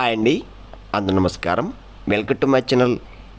Hi అండి. అందరూ నమస్కారం. Welcome to my channel.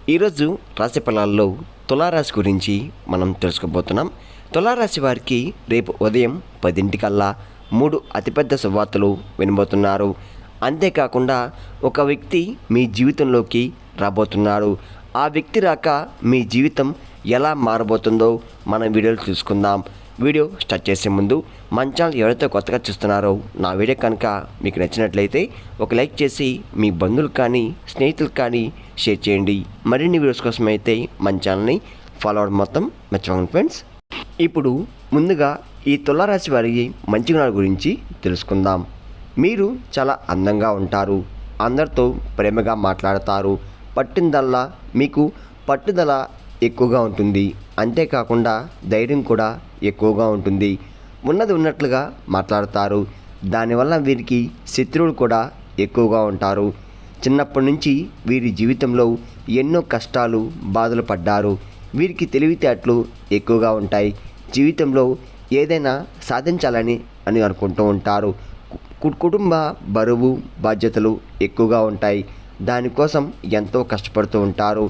ఈరోజు రాశి ఫలాల్లో తులారాశి గురించి మనం తెలుసుకోబోతున్నాం. తులారాశి వారికి రేపు ఉదయం పదింటికల్లా మూడు అతిపెద్ద శుభవార్తలు వినబోతున్నారు. అంతేకాకుండా ఒక వ్యక్తి మీ జీవితంలోకి రాబోతున్నారు. ఆ వ్యక్తి రాక మీ జీవితం ఎలా మారబోతుందో మనం వీడియోలు చూసుకుందాం. వీడియో స్టార్ట్ చేసే ముందు మన ఛానల్ ఎవరైతే కొత్తగా చూస్తున్నారో నా వీడియో కనుక మీకు నచ్చినట్లయితే ఒక లైక్ చేసి మీ బంధువులకు కానీ స్నేహితులకు కానీ షేర్ చేయండి. మరిన్ని వీడియోస్ కోసం అయితే మన ఛానల్ని ఫాలో అవడం మొత్తం మర్చిపోండి ఫ్రెండ్స్. ఇప్పుడు ముందుగా ఈ తులారాశి వారి మంచి గుణాల గురించి తెలుసుకుందాం. మీరు చాలా అందంగా ఉంటారు. అందరితో ప్రేమగా మాట్లాడతారు. పట్టిందల్లా మీకు పట్టుదల ఎక్కువగా ఉంటుంది. అంతేకాకుండా ధైర్యం కూడా ఎక్కువగా ఉంటుంది. ఉన్నది ఉన్నట్లుగా మాట్లాడతారు. దానివల్ల వీరికి శత్రువులు కూడా ఎక్కువగా ఉంటారు. చిన్నప్పటి నుంచి వీరి జీవితంలో ఎన్నో కష్టాలు బాధలు పడ్డారు. వీరికి తెలివితేటలు ఎక్కువగా ఉంటాయి. జీవితంలో ఏదైనా సాధించాలని అని అనుకుంటూ ఉంటారు. కు- కుటుంబ బరువు బాధ్యతలు ఎక్కువగా ఉంటాయి. దానికోసం ఎంతో కష్టపడుతూ ఉంటారు.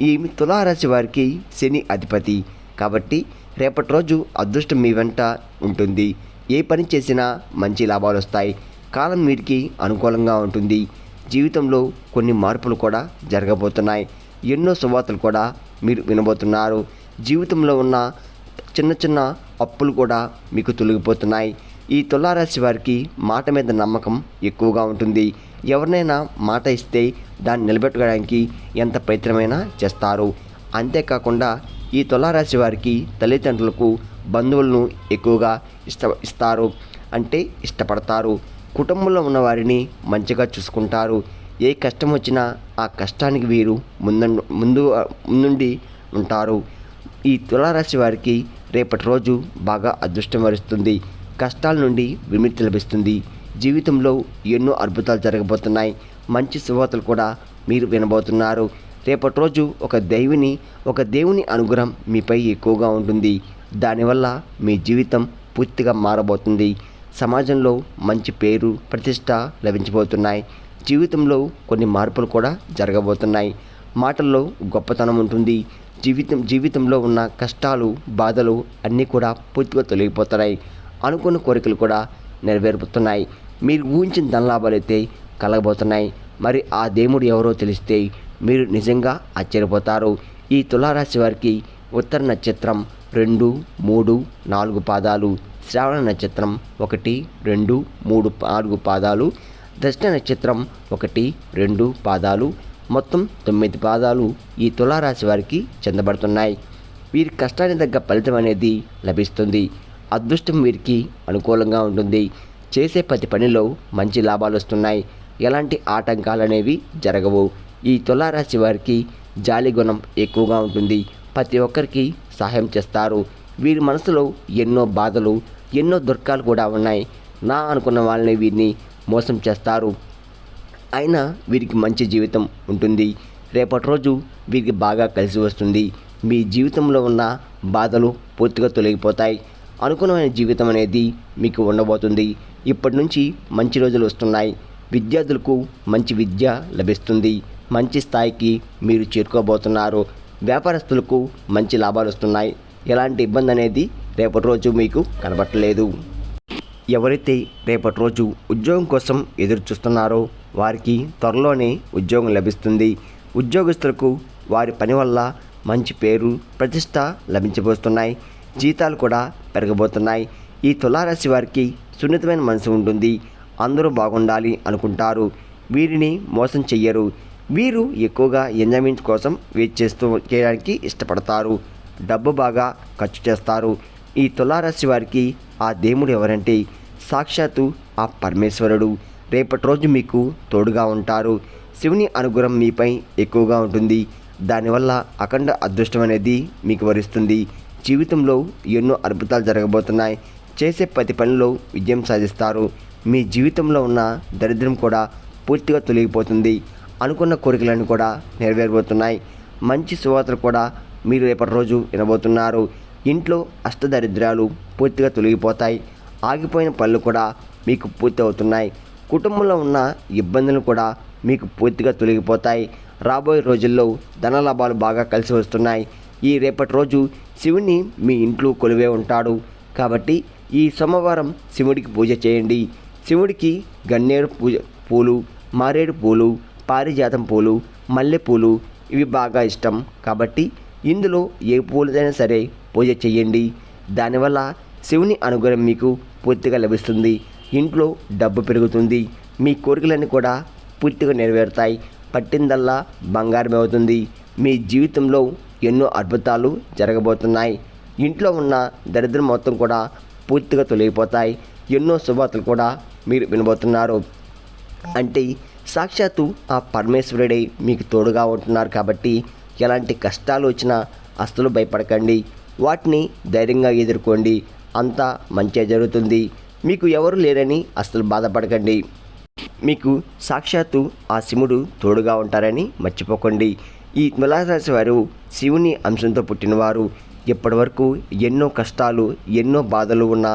ఈ తులారాశి వారికి శని అధిపతి. కాబట్టి రేపటి రోజు అదృష్టం మీ వెంట ఉంటుంది. ఏ పని చేసినా మంచి లాభాలు వస్తాయి. కాలం మీరికి అనుకూలంగా ఉంటుంది. జీవితంలో కొన్ని మార్పులు కూడా జరగబోతున్నాయి. ఎన్నో శుభార్తలు కూడా మీరు వినబోతున్నారు. జీవితంలో ఉన్న చిన్న చిన్న అప్పులు కూడా మీకు తొలగిపోతున్నాయి. ఈ తులారాశి వారికి మాట మీద నమ్మకం ఎక్కువగా ఉంటుంది. ఎవరినైనా మాట ఇస్తే దాన్ని నిలబెట్టుకోవడానికి ఎంత ప్రయత్నమైనా చేస్తారు. అంతేకాకుండా ఈ తులారాశి వారికి తల్లిదండ్రులకు బంధువులను ఎక్కువగా ఇష్ట ఇస్తారు. అంటే ఇష్టపడతారు. కుటుంబంలో ఉన్న వారిని మంచిగా చూసుకుంటారు. ఏ కష్టం వచ్చినా ఆ కష్టానికి వీరు ముందు ముందు ముందుండి ఉంటారు. ఈ తులారాశి వారికి రేపటి రోజు బాగా అదృష్టం వరిస్తుంది. కష్టాల నుండి విముక్తి లభిస్తుంది. జీవితంలో ఎన్నో అద్భుతాలు జరగబోతున్నాయి. మంచి శుభార్తలు కూడా మీరు వినబోతున్నారు. రేపటి రోజు ఒక దైవిని ఒక దేవుని అనుగ్రహం మీపై ఎక్కువగా ఉంటుంది. దానివల్ల మీ జీవితం పూర్తిగా మారబోతుంది. సమాజంలో మంచి పేరు ప్రతిష్ట లభించబోతున్నాయి. జీవితంలో కొన్ని మార్పులు కూడా జరగబోతున్నాయి. మాటల్లో గొప్పతనం ఉంటుంది. జీవితం జీవితంలో ఉన్న కష్టాలు బాధలు అన్నీ కూడా పూర్తిగా తొలగిపోతున్నాయి. అనుకున్న కోరికలు కూడా నెరవేరుతున్నాయి. మీరు ఊహించిన ధనలాభాలు అయితే కలగబోతున్నాయి. మరి ఆ దేవుడు ఎవరో తెలిస్తే మీరు నిజంగా ఆశ్చర్యపోతారు. ఈ తులారాశి వారికి ఉత్తర నక్షత్రం రెండు మూడు నాలుగు పాదాలు శ్రావణ నక్షత్రం ఒకటి రెండు మూడు నాలుగు పాదాలు దక్షిణ నక్షత్రం ఒకటి రెండు పాదాలు మొత్తం తొమ్మిది పాదాలు ఈ తులారాశి వారికి చెందబడుతున్నాయి. వీరి కష్టానికి తగ్గ ఫలితం అనేది లభిస్తుంది. అదృష్టం వీరికి అనుకూలంగా ఉంటుంది. చేసే ప్రతి పనిలో మంచి లాభాలు వస్తున్నాయి. ఎలాంటి ఆటంకాలు అనేవి జరగవు. ఈ తులారాశి వారికి జాలి గుణం ఎక్కువగా ఉంటుంది. ప్రతి ఒక్కరికి సహాయం చేస్తారు. వీరి మనసులో ఎన్నో బాధలు ఎన్నో దుర్గాలు కూడా ఉన్నాయి. నా అనుకున్న వాళ్ళని వీరిని మోసం చేస్తారు. అయినా వీరికి మంచి జీవితం ఉంటుంది. రేపటి రోజు వీరికి బాగా కలిసి వస్తుంది. మీ జీవితంలో ఉన్న బాధలు పూర్తిగా తొలగిపోతాయి. అనుకున్నమైన జీవితం అనేది మీకు ఉండబోతుంది. ఇప్పటి నుంచి మంచి రోజులు వస్తున్నాయి. విద్యార్థులకు మంచి విద్య లభిస్తుంది. మంచి స్థాయికి మీరు చేరుకోబోతున్నారు. వ్యాపారస్తులకు మంచి లాభాలు వస్తున్నాయి. ఎలాంటి ఇబ్బంది అనేది రేపటి రోజు మీకు కనబట్టలేదు. ఎవరైతే రేపటి రోజు ఉద్యోగం కోసం ఎదురు చూస్తున్నారో వారికి త్వరలోనే ఉద్యోగం లభిస్తుంది. ఉద్యోగస్తులకు వారి పని వల్ల మంచి పేరు ప్రతిష్ట లభించబోతున్నాయి. జీతాలు కూడా పెరగబోతున్నాయి. ఈ తులారాశి వారికి సున్నితమైన మనసు ఉంటుంది. అందరూ బాగుండాలి అనుకుంటారు. వీరిని మోసం చెయ్యరు. వీరు ఎక్కువగా ఎంజాయ్మెంట్ కోసం వెయిట్ చేస్తూ చేయడానికి ఇష్టపడతారు. డబ్బు బాగా ఖర్చు చేస్తారు. ఈ తులారాశి వారికి ఆ దేవుడు ఎవరంటే సాక్షాత్తు ఆ పరమేశ్వరుడు. రేపటి రోజు మీకు తోడుగా ఉంటారు. శివుని అనుగ్రహం మీపై ఎక్కువగా ఉంటుంది. దానివల్ల అఖండ అదృష్టం అనేది మీకు వరిస్తుంది. జీవితంలో ఎన్నో అద్భుతాలు జరగబోతున్నాయి. చేసే ప్రతి పనిలో విజయం సాధిస్తారు. మీ జీవితంలో ఉన్న దరిద్రం కూడా పూర్తిగా తొలగిపోతుంది. అనుకున్న కోరికలన్నీ కూడా నెరవేరబోతున్నాయి. మంచి సువార్తలు కూడా మీరు రేపటి రోజు వినబోతున్నారు. ఇంట్లో అష్టదరిద్రాలు పూర్తిగా తొలగిపోతాయి. ఆగిపోయిన పనులు కూడా మీకు పూర్తి అవుతున్నాయి. కుటుంబంలో ఉన్న ఇబ్బందులు కూడా మీకు పూర్తిగా తొలగిపోతాయి. రాబోయే రోజుల్లో ధన లాభాలు బాగా కలిసి వస్తున్నాయి. ఈ రేపటి రోజు శివుని మీ ఇంట్లో కొలివే ఉంటాడు. కాబట్టి ఈ సోమవారం శివుడికి పూజ చేయండి. శివుడికి గన్నేరు పూజ పూలు మారేడు పూలు పారిజాతం పూలు మల్లెపూలు ఇవి బాగా ఇష్టం. కాబట్టి ఇందులో ఏ పూలదైనా సరే పూజ చేయండి దానివల్ల శివుని అనుగ్రహం మీకు పూర్తిగా లభిస్తుంది. ఇంట్లో డబ్బు పెరుగుతుంది. మీ కోరికలన్నీ కూడా పూర్తిగా నెరవేరుతాయి. పట్టిందల్లా బంగారం అవుతుంది. మీ జీవితంలో ఎన్నో అద్భుతాలు జరగబోతున్నాయి. ఇంట్లో ఉన్న దరిద్రం మొత్తం కూడా పూర్తిగా తొలగిపోతాయి. ఎన్నో శుభార్తలు కూడా మీరు వినబోతున్నారు. అంటే సాక్షాత్తు ఆ పరమేశ్వరుడే మీకు తోడుగా ఉంటున్నారు కాబట్టి ఎలాంటి కష్టాలు వచ్చినా అస్సలు భయపడకండి. వాటిని ధైర్యంగా ఎదుర్కోండి. అంతా మంచిగా జరుగుతుంది. మీకు ఎవరు లేరని అస్సలు బాధపడకండి. మీకు సాక్షాత్తు ఆ శివుడు తోడుగా ఉంటారని మర్చిపోకండి. ఈ తులారాశి వారు శివుని అంశంతో పుట్టినవారు. ఇప్పటివరకు ఎన్నో కష్టాలు ఎన్నో బాధలు ఉన్నా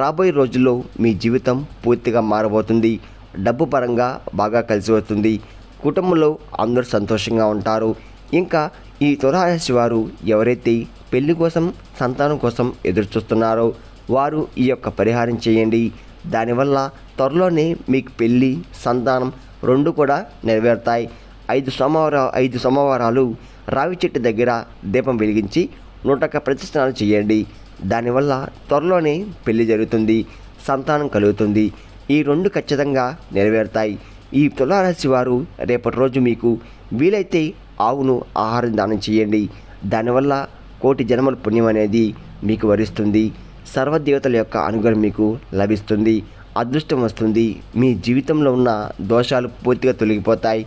రాబోయే రోజుల్లో మీ జీవితం పూర్తిగా మారబోతుంది. డబ్బు పరంగా బాగా కలిసి వస్తుంది. కుటుంబంలో అందరూ సంతోషంగా ఉంటారు. ఇంకా ఈ తులారాశి వారు ఎవరైతే పెళ్ళి కోసం సంతానం కోసం ఎదురు చూస్తున్నారో వారు ఈ యొక్క పరిహారం చేయండి. దానివల్ల త్వరలోనే మీకు పెళ్ళి సంతానం రెండు కూడా నెరవేరుతాయి. ఐదు సోమవార ఐదు సోమవారాలు రావి చెట్టు దగ్గర దీపం వెలిగించి నూటొక్క ప్రతిష్ఠానాలు చేయండి. దానివల్ల త్వరలోనే పెళ్ళి జరుగుతుంది. సంతానం కలుగుతుంది. ఈ రెండు ఖచ్చితంగా నెరవేరుతాయి. ఈ తులారాశి వారు రేపటి రోజు మీకు వీలైతే ఆవును ఆహారం దానం చేయండి. దానివల్ల కోటి జన్మల పుణ్యం అనేది మీకు వరిస్తుంది. సర్వదేవతల యొక్క అనుగ్రహం మీకు లభిస్తుంది. అదృష్టం వస్తుంది. మీ జీవితంలో ఉన్న దోషాలు పూర్తిగా తొలగిపోతాయి.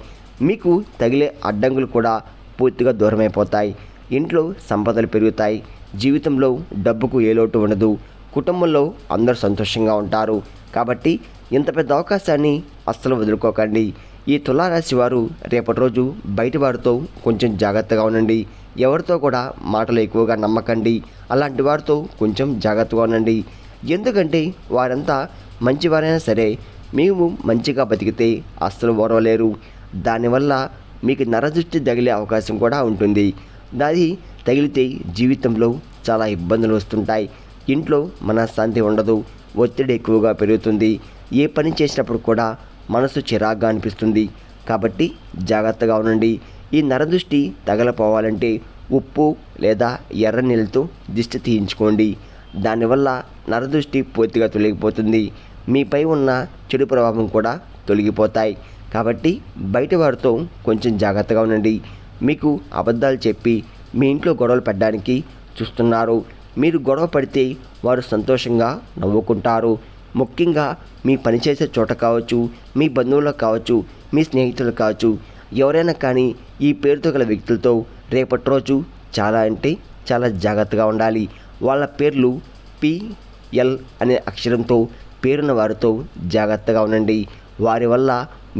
మీకు తగిలే అడ్డంకులు కూడా పూర్తిగా దూరమైపోతాయి. ఇంట్లో సంపదలు పెరుగుతాయి. జీవితంలో డబ్బుకు ఏ లోటు ఉండదు. కుటుంబంలో అందరూ సంతోషంగా ఉంటారు. కాబట్టి ఇంత పెద్ద అవకాశాన్ని అస్సలు వదులుకోకండి. ఈ తులారాశి వారు రేపటి రోజు బయట వారితో కొంచెం జాగ్రత్తగా ఉండండి. ఎవరితో కూడా మాటలు ఎక్కువగా నమ్మకండి. అలాంటి వారితో కొంచెం జాగ్రత్తగా ఉండండి. ఎందుకంటే వారంతా మంచివారైనా సరే మేము మంచిగా బతికితే అస్సలు ఓరవలేరు. దానివల్ల మీకు నరదృష్టి తగిలే అవకాశం కూడా ఉంటుంది. అది తగిలితే జీవితంలో చాలా ఇబ్బందులు వస్తుంటాయి. ఇంట్లో మనశ్శాంతి ఉండదు. ఒత్తిడి ఎక్కువగా పెరుగుతుంది. ఏ పని చేసినప్పుడు కూడా మనసు చిరాగ్గా అనిపిస్తుంది. కాబట్టి జాగ్రత్తగా ఉండండి. ఈ నరదృష్టి తగలపోవాలంటే ఉప్పు లేదా ఎర్ర నీళ్ళతో దిష్టి తీయించుకోండి. దానివల్ల నరదృష్టి పూర్తిగా తొలగిపోతుంది. మీపై ఉన్న చెడు ప్రభావం కూడా తొలగిపోతాయి. కాబట్టి బయట వారితో కొంచెం జాగ్రత్తగా ఉండండి. మీకు అబద్ధాలు చెప్పి మీ ఇంట్లో గొడవలు పెట్టడానికి చూస్తున్నారు. మీరు గొడవ పడితే వారు సంతోషంగా నవ్వుకుంటారు. ముఖ్యంగా మీ పనిచేసే చోట కావచ్చు మీ బంధువులకు కావచ్చు మీ స్నేహితులు కావచ్చు ఎవరైనా కానీ ఈ పేరుతో గల వ్యక్తులతో రేపటి రోజు చాలా అంటే చాలా జాగ్రత్తగా ఉండాలి. వాళ్ళ పేర్లు పిఎల్ అనే అక్షరంతో పేరున్న వారితో జాగ్రత్తగా ఉండండి. వారి వల్ల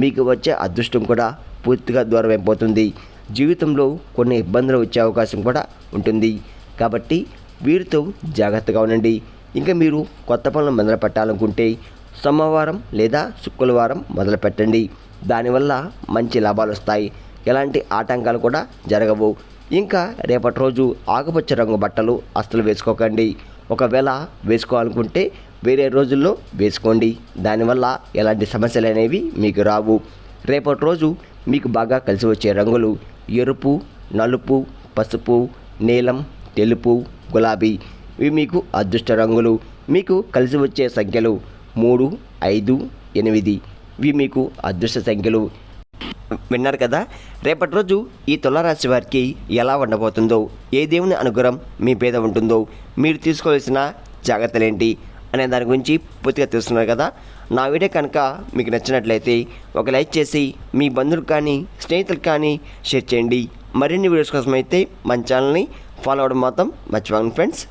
మీకు వచ్చే అదృష్టం కూడా పూర్తిగా దూరం అయిపోతుంది జీవితంలో కొన్ని ఇబ్బందులు వచ్చే అవకాశం కూడా ఉంటుంది. కాబట్టి వీరితో జాగ్రత్తగా ఉండండి. ఇంకా మీరు కొత్త పనులు మొదలు పెట్టాలనుకుంటే సోమవారం లేదా శుక్రవారం మొదలు పెట్టండి దానివల్ల మంచి లాభాలు వస్తాయి. ఎలాంటి ఆటంకాలు కూడా జరగవు. ఇంకా రేపటి రోజు ఆకుపచ్చ రంగు బట్టలు అస్సలు వేసుకోకండి. ఒకవేళ వేసుకోవాలనుకుంటే వేరే రోజుల్లో వేసుకోండి. దానివల్ల ఎలాంటి సమస్యలు అనేవి మీకు రావు. రేపటి రోజు మీకు బాగా కలిసి వచ్చే రంగులు ఎరుపు నలుపు పసుపు నీలం తెలుపు గులాబీ. ఇవి మీకు అదృష్ట రంగులు మీకు కలిసి వచ్చే సంఖ్యలు మూడు ఐదు ఎనిమిది. ఇవి మీకు అదృష్ట సంఖ్యలు. విన్నారు కదా? రేపటి రోజు ఈ తులారాశి వారికి ఎలా ఉండబోతుందో ఏ దేవుని అనుగ్రహం మీ పేద ఉంటుందో మీరు తీసుకోవాల్సిన జాగ్రత్తలు ఏంటి అనే దాని గురించి పూర్తిగా తెలుస్తున్నారు కదా? నా వీడియో కనుక మీకు నచ్చినట్లయితే ఒక లైక్ చేసి మీ బంధువులకు కానీ స్నేహితులకు కానీ షేర్ చేయండి. మరిన్ని వీడియోస్ కోసం అయితే మన ఛానల్ని ఫాలో అవ్వడం మాత్రం మర్చిపోకండి ఫ్రెండ్స్.